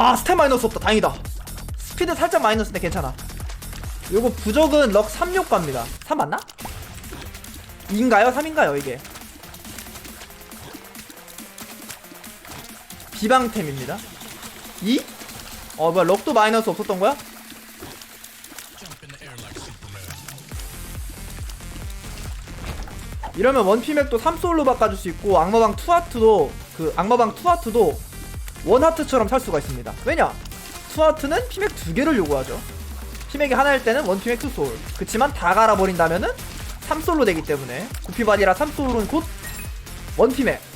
와 스텝 마이너스 없다 다행이다 스피드 살짝 마이너스인데 괜찮아 요거 부적은 럭 3효과입니다 3 맞나? 2인가요? 3인가요 이게 비방템입니다 2? 어 뭐야 럭도 마이너스 없었던 거야? 이러면 원피맥도 3솔로 바꿔줄 수 있고 악마방 투하트도 그 악마방 투하트도 원하트처럼 살 수가 있습니다. 왜냐? 투하트는 피맥 두 개를 요구하죠. 피맥이 하나일 때는 원 피맥 투솔. 그치만 다 갈아버린다면은 3솔로 되기 때문에. 구피바디라 3솔은 곧 원피맥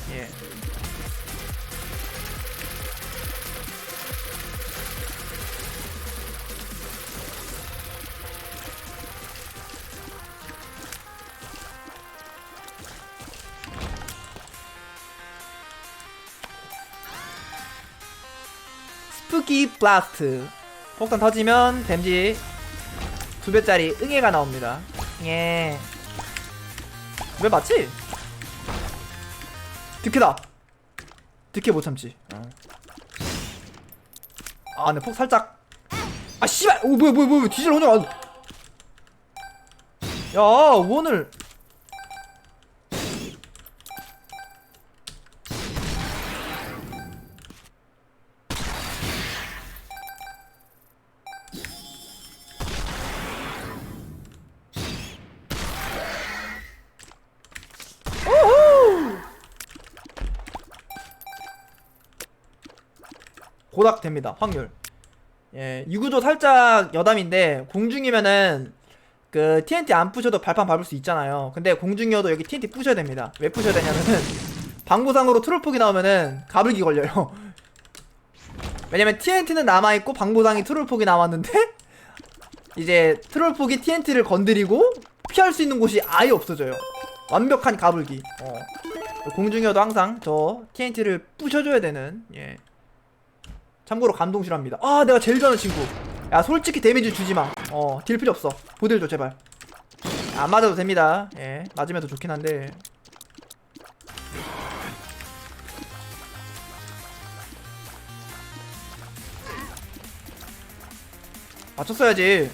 스푸키 블라스트 폭탄 터지면 댐지 두 배짜리 응애가 나옵니다 예. 왜 맞지? 득해다 득해 못 참지 어. 아, 네, 폭 살짝. 아, 씨발! 오, 뭐야, 뭐야, 뭐야, 뒤질 혼자. 안- 야, 원을. 고닥 됩니다. 확률. 예, 유구조 살짝 여담인데 공중이면은 그 TNT 안 부셔도 발판 밟을 수 있잖아요. 근데 공중이어도 여기 TNT 부셔야 됩니다. 왜 부셔야 되냐면은 방구상으로 트롤폭이 나오면은 가불기 걸려요. 왜냐면 TNT는 남아 있고 방구상이 트롤폭이 나왔는데 이제 트롤폭이 TNT를 건드리고 피할 수 있는 곳이 아예 없어져요. 완벽한 가불기. 어. 공중이어도 항상 저 TNT를 부셔줘야 되는 예. 참고로 감동실합니다. 아, 내가 제일 좋아하는 친구. 야, 솔직히 데미지 주지 마. 어, 딜 필요 없어. 보딜 줘, 제발. 안 맞아도 됩니다. 예, 맞으면 더 좋긴 한데. 맞췄어야지.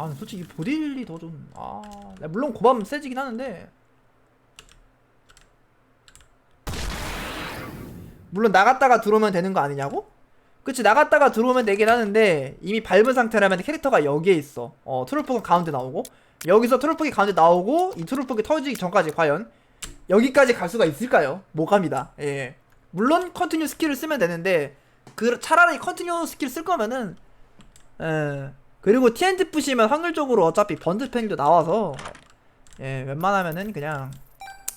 아 솔직히 보딜이 더 좀.. 아. 네, 물론 고밤 세지긴 하는데. 물론 나갔다가 들어오면 되는 거 아니냐고? 그치 나갔다가 들어오면 되긴 하는데 이미 밟은 상태라면 캐릭터가 여기에 있어. 어 트롤폭은 가운데 나오고. 여기서 트롤폭이 가운데 나오고 이 트롤폭이 터지기 전까지 과연 여기까지 갈 수가 있을까요? 모감이다. 예. 물론 컨티뉴 스킬을 쓰면 되는데 그 차라리 컨티뉴 스킬 쓸 거면은 예 그리고 TNT 부시면 확률적으로 어차피 번드 팽도 나와서 예 웬만하면은 그냥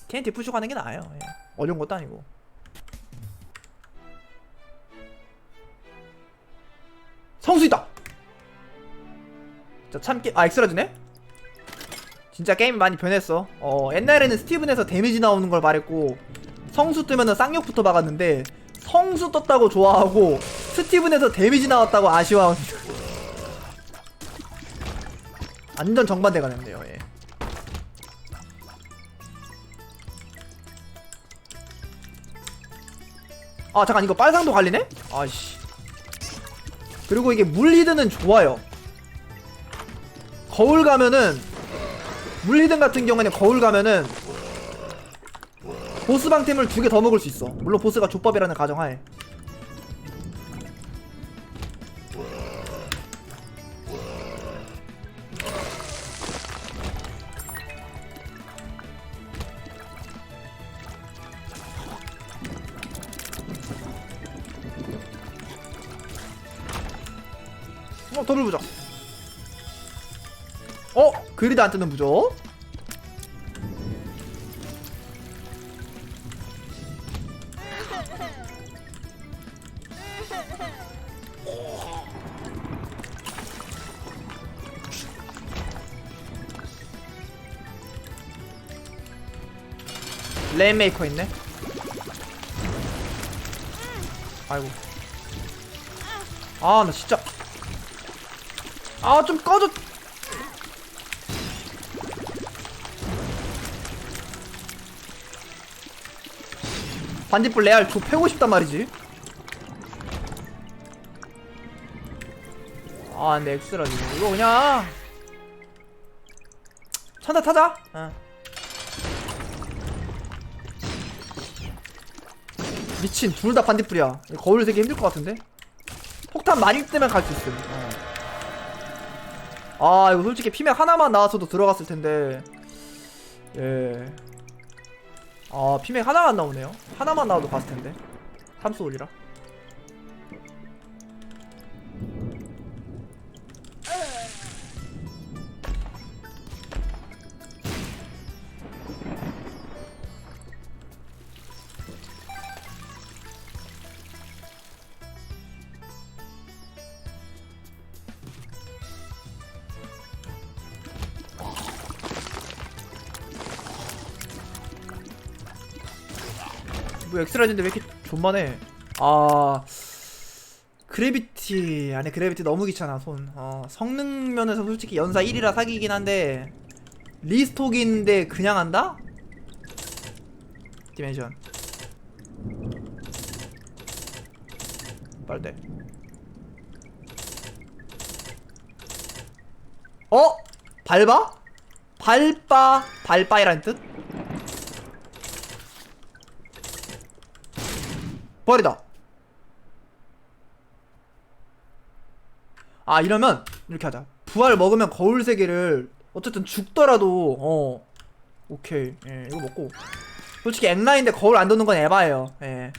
TNT 부시고 가는 게 나아요. 예. 어려운 것도 아니고. 성수 있다! 자 참깨 아 엑스라주네? 진짜 게임이 많이 변했어. 어 옛날에는 스티븐에서 데미지 나오는 걸 말했고 성수 뜨면은 쌍욕부터 박았는데 성수 떴다고 좋아하고 스티븐에서 데미지 나왔다고 아쉬워하는 완전 정반대가 됐네요. 예. 아 잠깐 이거 빨상도 갈리네? 아씨. 그리고 이게 물리드는 좋아요. 거울 가면은 물리든 같은 경우에는 거울 가면은 보스 방템을 두 개 더 먹을 수 있어. 물론 보스가 족밥이라는 가정하에. 안 뜨는 부적 레인메이커 있네. 아이고. 아 나 진짜. 아 좀 꺼져 반딧불 레알 조 패고 싶단 말이지. 아 근데 엑스라 지금. 이거 그냥. 천사 타자. 어. 미친 둘 다 반딧불이야. 거울 세기 힘들 것 같은데? 폭탄 많이 뜨면 갈 수 있음. 어. 아 이거 솔직히 피맥 하나만 나왔어도 들어갔을 텐데. 예. 아 피맥 하나만 나오네요. 하나만 나와도 갔을 텐데. 함수 올리라 뭐 엑스라진데 왜 이렇게 존만해 아 그래비티 아니 그래비티 너무 귀찮아 손 어, 성능 면에서 솔직히 연사 1이라 사기긴 한데 리스톡인데 그냥 한다? 디멘션 빨대 어? 밟아? 밟바 밟바이란 뜻? 버리다. 아 이러면 이렇게 하자. 부활 먹으면 거울 세 개를 어쨌든 죽더라도 어 오케이. 예 이거 먹고. 솔직히 앵라인데 거울 안 도는 건 에바예요. 예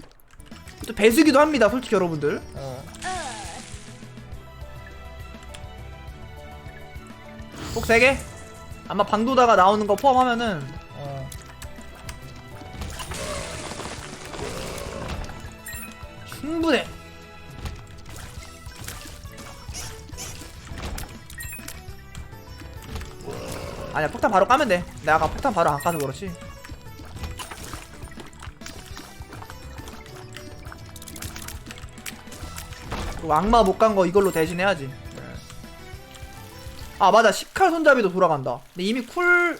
또 배수기도 합니다 솔직히 여러분들. 어. 꼭 3개? 아마 방도다가 나오는 거 포함하면은 충분해. 아니야 폭탄 바로 까면 돼. 내가 아까 폭탄 바로 안 까서 그렇지. 악마 못 간 거 이걸로 대신해야지. 네. 아 맞아. 10칼 손잡이도 돌아간다. 근데 이미 쿨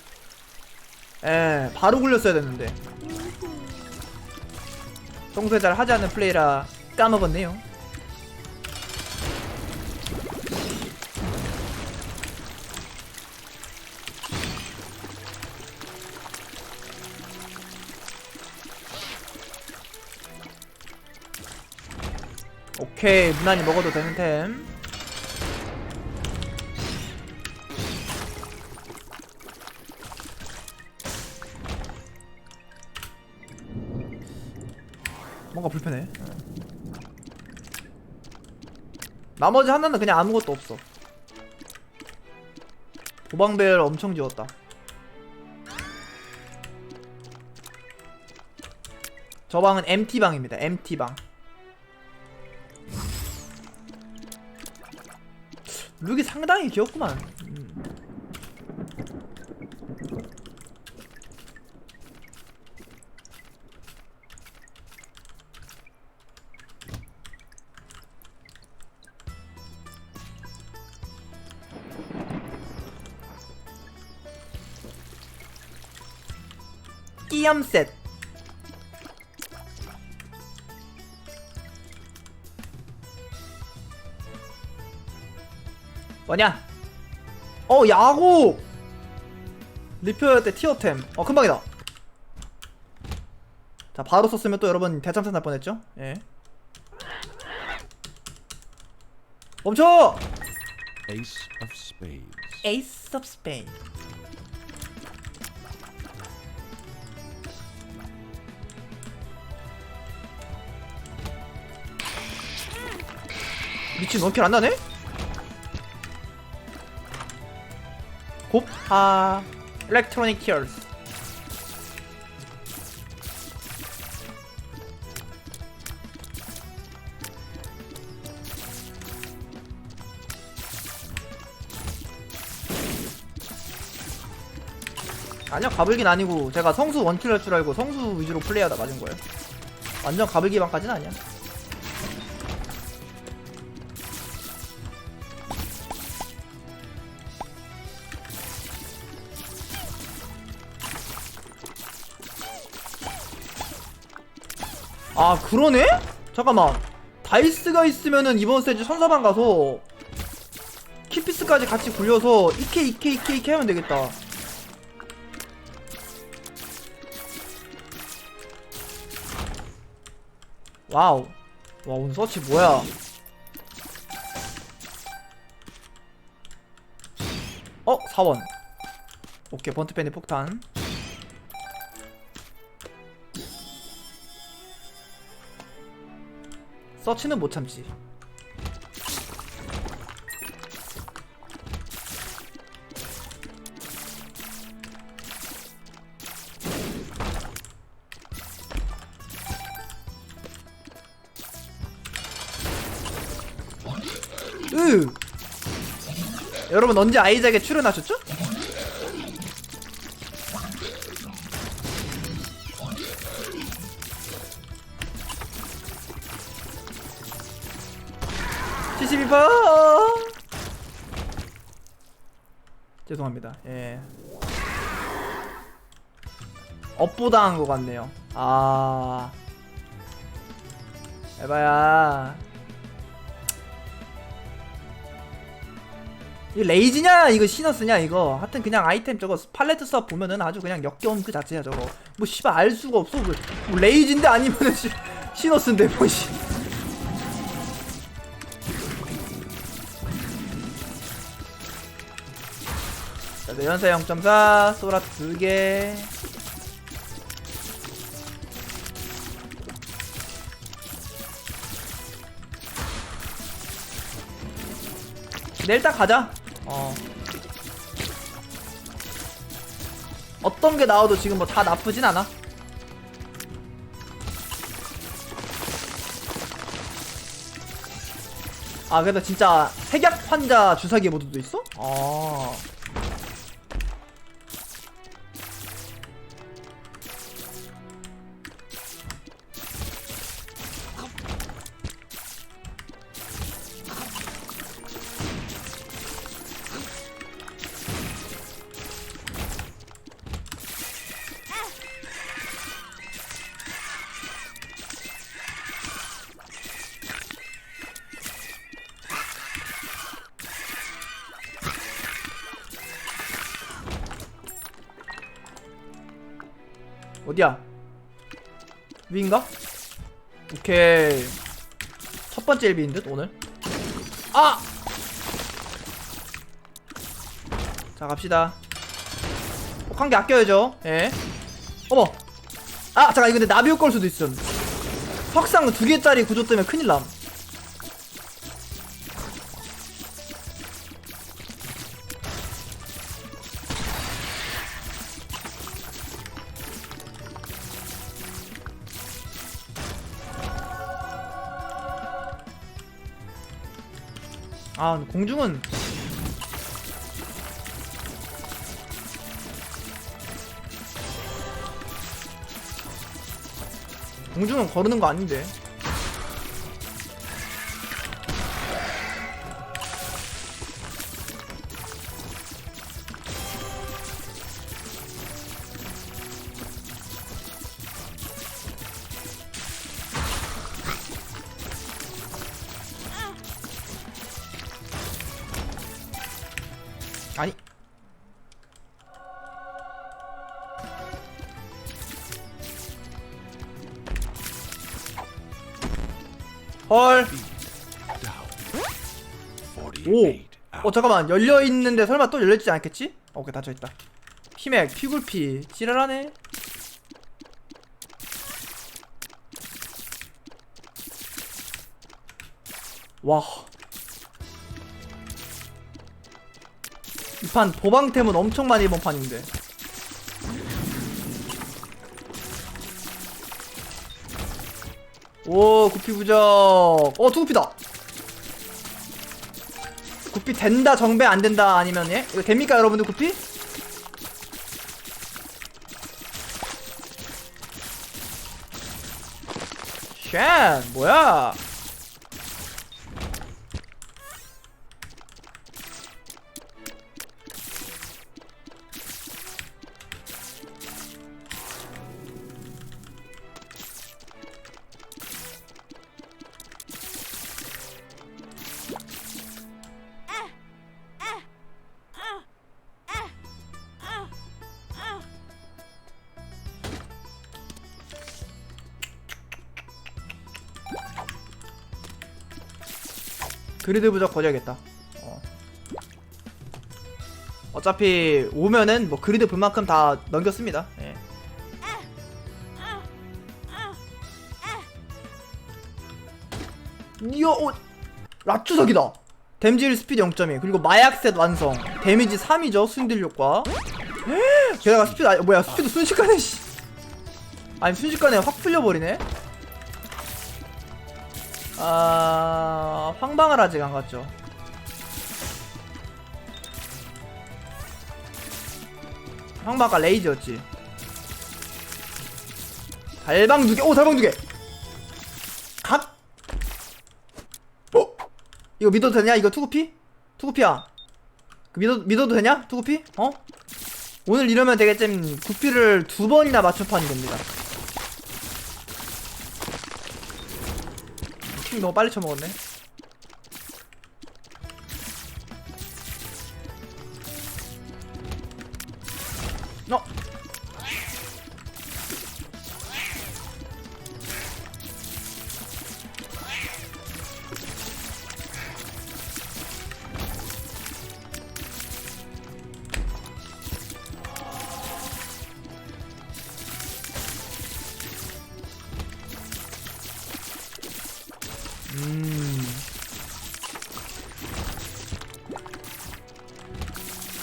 예, 바로 굴렸어야 됐는데. 평소에 잘 하지 않는 플레이라 까먹었네요. 오케이 무난히 먹어도 되는 템. 뭔가 불편해 나머지 하나는 그냥 아무것도 없어. 도방벨 엄청 지웠다. 저 방은 MT방입니다. MT방. 룩이 상당히 귀엽구만 음. 끼염셋 뭐냐? 어 야구! 리표할 때 티어템. 어 금방이다. 자 바로 썼으면 또 여러분 대참사 날 뻔했죠? 예. 멈춰! Ace of spades. 에이스 오브 스페인 미친 원킬 안 나네? 곱하 일렉트로닉 티어스 아니요 가불긴 아니고 제가 성수 원킬 할 줄 알고 성수 위주로 플레이하다 맞은 거예요. 완전 가불기방까지는 아니야 아 그러네? 잠깐만. 다이스가 있으면은 이번 스테이지 선사방 가서 키피스까지 같이 굴려서 이케 이케 이케 이케 하면 되겠다. 와우. 와 오늘 서치 뭐야? 어? 4원. 오케이 번트팬의 폭탄 서치는 못 참지 으 여러분 언제 아이작에 출연하셨죠? CCB4 죄송합니다. 예. 업보다 한것 같네요. 아. 에바야. 이 레이지냐? 이거 시너스냐? 이거? 하여튼 그냥 아이템 저거 팔레트 수업 보면은 아주 그냥 역겨움 그 자체야 저거. 뭐 씨발 알 수가 없어. 뭐, 뭐 레이지인데 아니면은 시, 시너스인데 뭐씨 연사 0.4, 소라 2개. 내 일단 가자. 어. 어떤 게 나와도 지금 뭐 다 나쁘진 않아. 아, 그래도 진짜 핵약 환자 주사기 모드도 있어? 아. 위인가? 오케이. 첫 번째 일비인 듯 오늘. 아! 자 갑시다. 한개 아껴야죠. 예. 어머. 아 잠깐 이거 근데 걸 수도 있음. 석상 두 개짜리 구조 때문에 큰일 남. 아 공중은 공중은 거르는 거 아닌데 아니 헐 Down. 48 오. 어 잠깐만 열려 있는데 설마 또 열려있지 않겠지? 어, 오케이 닫혀 있다. 피맥 피굴피 지랄하네. 와. 이판 보방템은 엄청 많이 본 판인데. 오 구피 부적. 어 투구피다. 구피 된다 정배 안 된다 아니면 예? 이거 됩니까 여러분들 구피? 쉣 뭐야 그리드 부적 버려야겠다. 어. 어차피 오면은 뭐 그리드 불만큼 다 넘겼습니다. 예. 이야 오 랍주석이다. 댐질 스피드 0.2 그리고 마약셋 완성. 데미지 3이죠 순딜 효과. 게다가 스피드 아 뭐야 스피드 순식간에 씨. 아니 순식간에 확 풀려버리네 아 황방을 아직 안 갔죠. 황방 아까 레이저였지. 달방 두 개 오 달방 두 개. 각 어? 이거 믿어도 되냐? 이거 투구피? 투구피야. 그 믿어, 믿어도 되냐? 투구피? 어? 오늘 이러면 되겠지. 구피를 두 번이나 맞춤판이 됩니다 킹 너무 빨리 쳐먹었네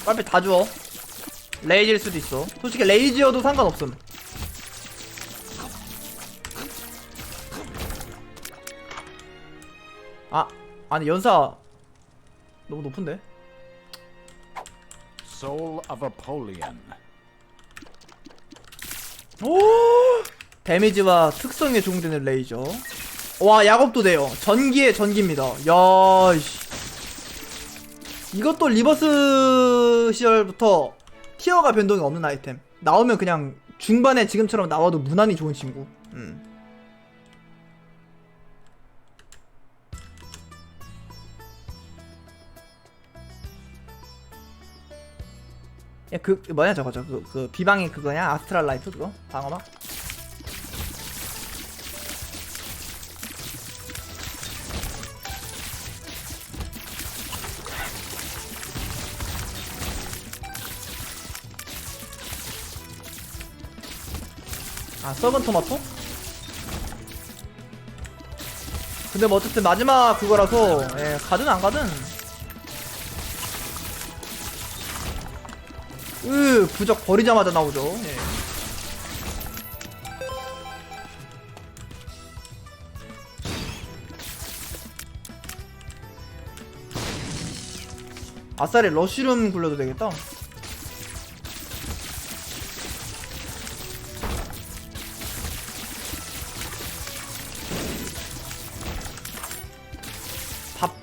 빨리 다 주워. 레이지일 수도 있어. 솔직히 레이지여도 상관없음. 아, 아니 연사 너무 높은데? Soul of Apollyon. 오! 데미지와 특성에 적용되는 레이저. 와, 약업도 돼요. 전기에 전기입니다. 야, 씨. 이것도 리버스 시절부터 티어가 변동이 없는 아이템. 나오면 그냥 중반에 지금처럼 나와도 무난히 좋은 친구. 음. 야, 그, 그 뭐냐, 저거, 저, 그, 그, 비방이 그거냐? 아스트랄 라이트 그거? 방어막? 아, 썩은 토마토? 근데 뭐 어쨌든 마지막 그거라서, 예, 가든 안 가든. 으, 부적 버리자마자 나오죠. 예. 아싸리 러쉬룸 굴려도 되겠다.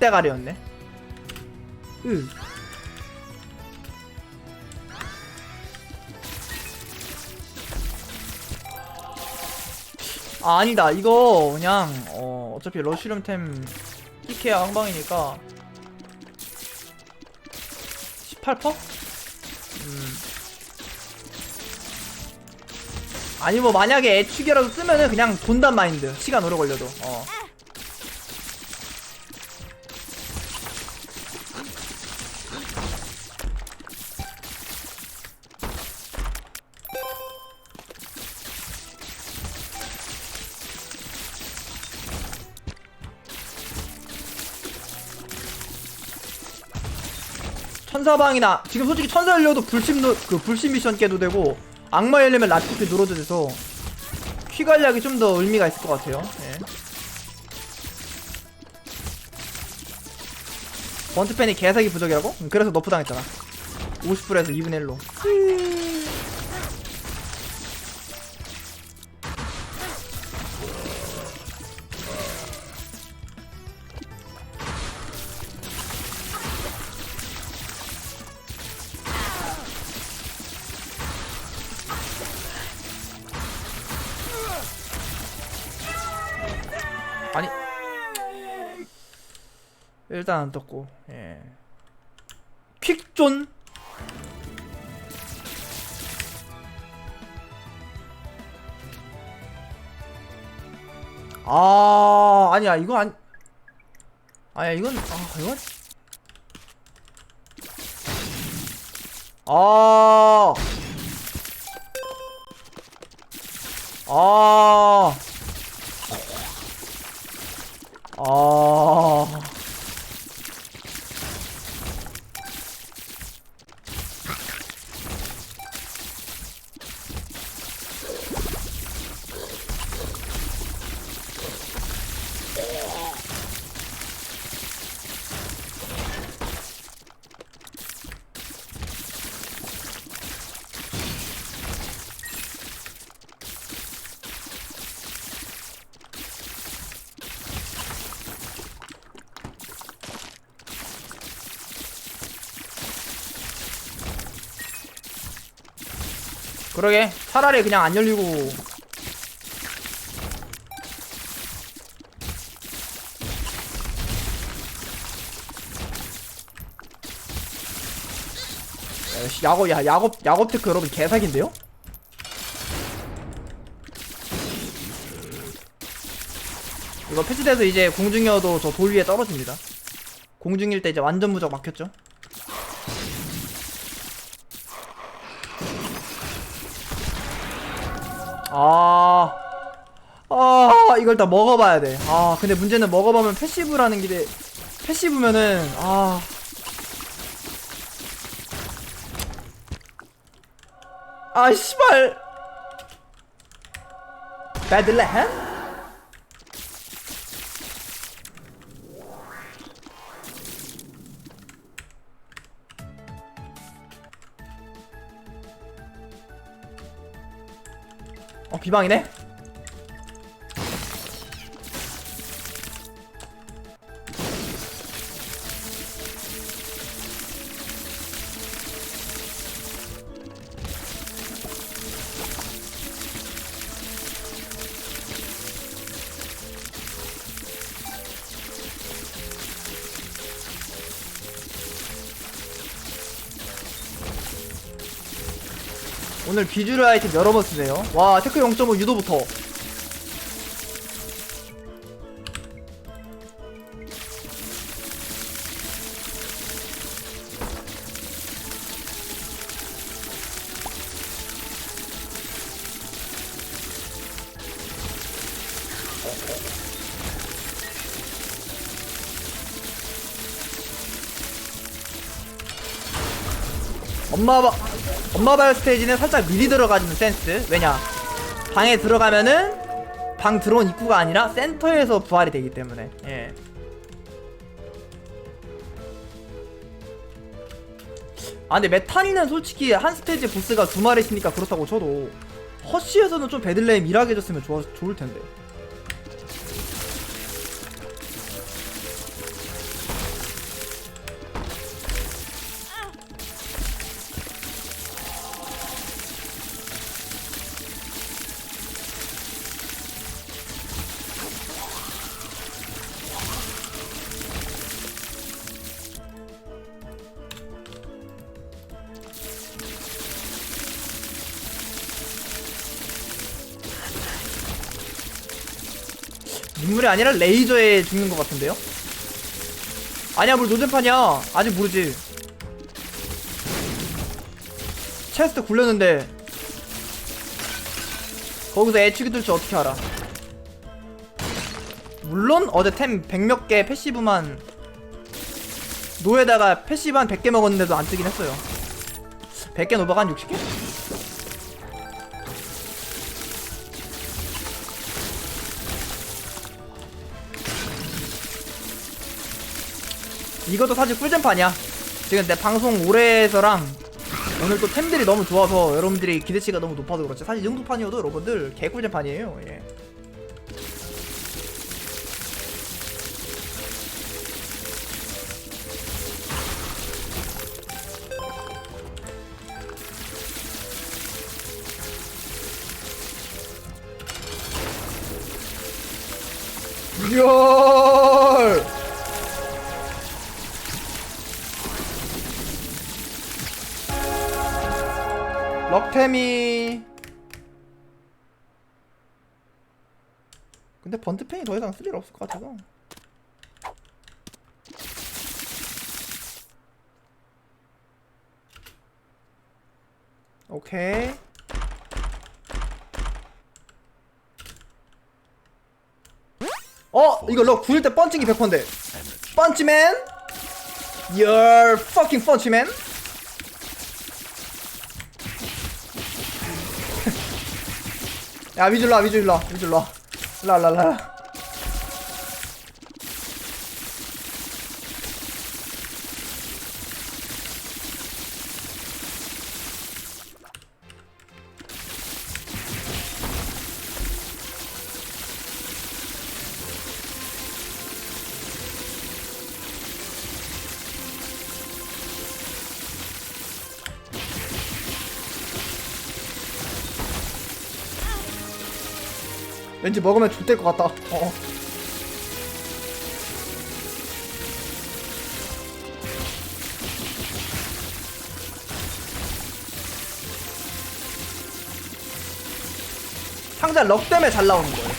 밥대가리였네. 으. 아, 아니다. 이거 그냥 어, 어차피 러쉬룸템 끼케야 항방이니까 18%? 음. 아니 뭐 만약에 애축이라도 쓰면은 그냥 돈단 마인드. 시간 오래 걸려도. 어. 천사방이나 지금 솔직히 천사 열려도 불심 노, 그 불심 미션 깨도 되고 악마 열리면 라티피 눌러도 돼서 퀴 관리하기 좀 더 의미가 있을 것 같아요. 예. 번트팬이 개사기 부적이라고? 응, 그래서 너프 당했잖아. 50%에서 2분의 1로. 일단 안 떴고 예 퀵존 아 아니야 이거 아니 아야 이건 아 이건 아. 아. 아. 그러게 차라리 그냥 안 열리고 야, 씨, 야곱 야 야곱 야곱 테크 여러분 개사기인데요? 이거 패치돼서 이제 공중여도 저 돌 위에 떨어집니다. 공중일 때 이제 완전 무적 막혔죠? 아, 아, 이걸 다 먹어봐야 돼. 아, 근데 문제는 먹어보면 패시브라는 게, 패시브면은, 아. 아, 씨발. 배들레헴? 어, 비방이네? 오늘 비주류 아이템 여러 번 쓰세요. 와, 테크 0.5 유도부터. 엄마 바 엄마 바이오 스테이지는 살짝 미리 들어가지는 센스. 왜냐? 방에 들어가면은 방 들어온 입구가 아니라 센터에서 부활이 되기 때문에. 예. 아 근데 메탄이는 솔직히 한 스테이지 보스가 두 마리 있으니까 그렇다고 쳐도 허쉬에서는 좀 베들레헴 일하게 해줬으면 좋아, 좋을 텐데 눈물이 아니라 레이저에 죽는 것 같은데요? 아니야 뭘 노잼판이야. 아직 모르지. 체스트 굴렸는데. 거기서 애축이 들줄 어떻게 알아? 물론 어제 템 100몇 개 패시브만 노에다가 패시브 한 100개 먹었는데도 안 뜨긴 했어요. 100개 노바가 한 60개? 이것도 사실 꿀잼판이야. 지금 내 방송 해서랑 오늘 또 템들이 너무 좋아서 여러분들이 기대치가 너무 높아서 그렇지. 사실 이 정도 판이어도 여러분들 개꿀잼판이에요. 예. 열. 럭템이 근데 번트펜이 더 이상 쓸 일 없을 것 같아서 오케이 어? 이거 너 구릴 때 펀칭이 100%인데 펀치맨? You're fucking 펀치맨? 야 위줄라 위줄라 위줄라 라라라 왠지 먹으면 좋될 것 같다 어. 상자 럭 때문에 잘 나오는 거예요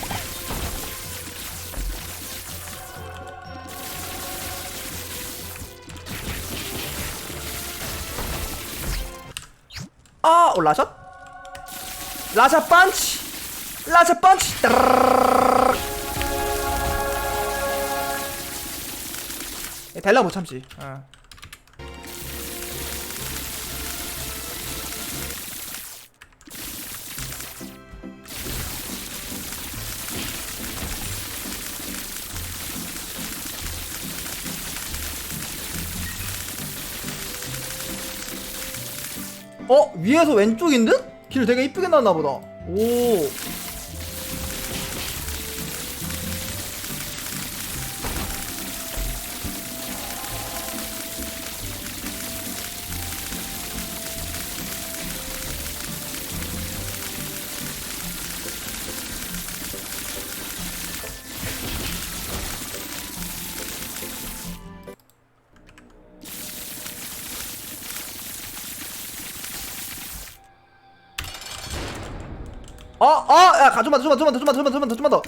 아, 오 라샷? 라샷 펀치! 라샷 펀치! 얘 델라 못 참지. 어. 어? 위에서 왼쪽인 듯? 길 되게 이쁘게 나왔나 보다. 오. 어, 어, 야, 가, 좀만 더, 좀만 더, 좀만 더, 좀만 더, 좀만 더, 좀만 더.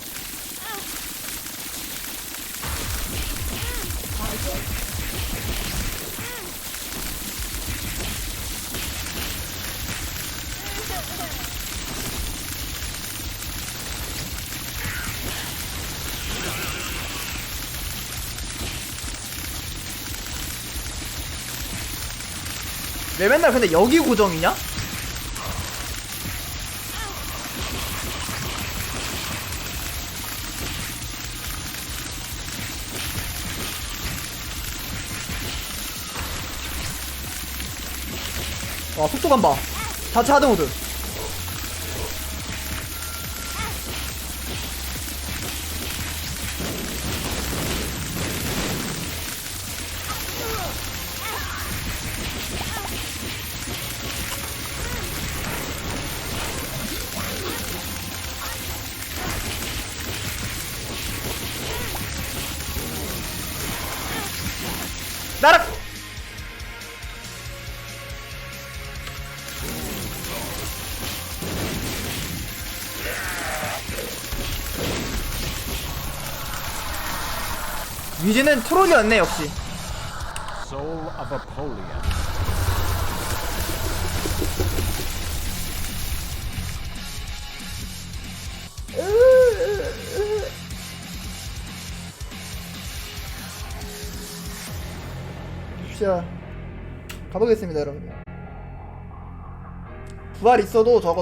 왜 맨날 근데 여기 고정이냐? 와 속도감 봐 자체 하드 모드 위즈는 트롤이었네 역시 Soul of Apollyon. 자 가보겠습니다 여러분 부활 있어도 저거